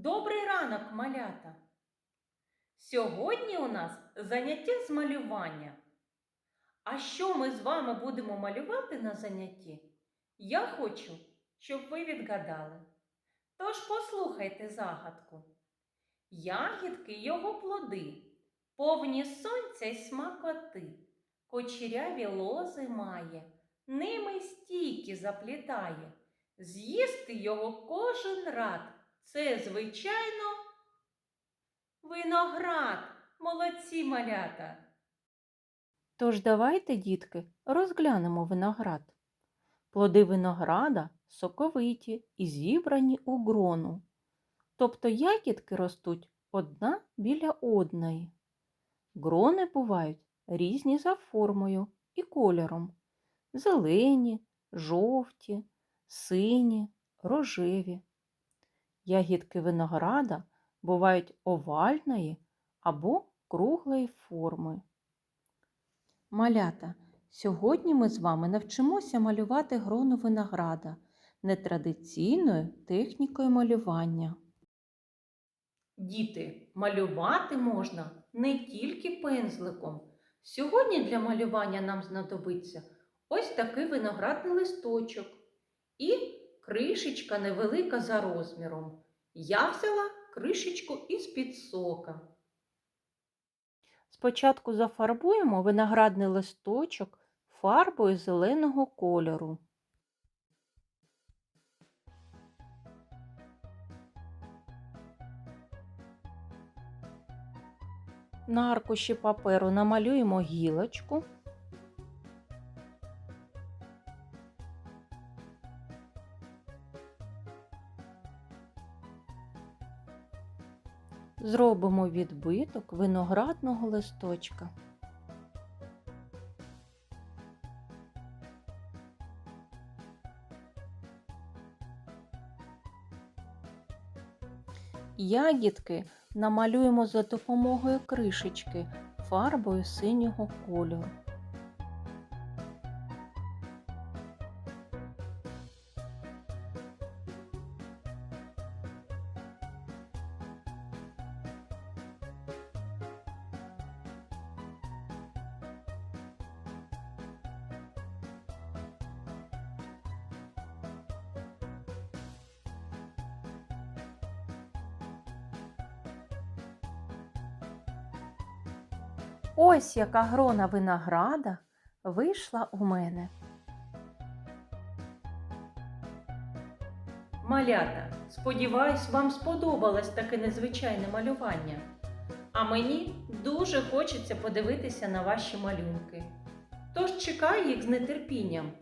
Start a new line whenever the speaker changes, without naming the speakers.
Добрий ранок, малята! Сьогодні у нас заняття з малювання. А що ми з вами будемо малювати на занятті? Я хочу, щоб ви відгадали. Тож послухайте загадку. Ягідки його плоди, повні сонця й смакоти, кочеряві лози має, ними стійки заплітає. З'їсти його кожен рад. Це, звичайно, виноград. Молодці малята.
Тож давайте, дітки, розглянемо виноград. Плоди винограда соковиті і зібрані у грону. Тобто ягідки ростуть одна біля одної. Грони бувають різні за формою і кольором. Зелені, жовті, сині, рожеві. Ягідки винограда бувають овальної або круглої форми. Малята, сьогодні ми з вами навчимося малювати грону винограда нетрадиційною технікою малювання.
Діти, малювати можна не тільки пензликом. Сьогодні для малювання нам знадобиться ось такий виноградний листочок і кришечка невелика за розміром. Я взяла кришечку із-під сока.
Спочатку зафарбуємо виноградний листочок фарбою зеленого кольору. На аркуші паперу намалюємо гілочку. Зробимо відбиток виноградного листочка. Ягідки намалюємо за допомогою кришечки фарбою синього кольору. Ось яка грона винограда вийшла у мене.
Малята, сподіваюсь, вам сподобалось таке незвичайне малювання. А мені дуже хочеться подивитися на ваші малюнки. Тож чекаю їх з нетерпінням.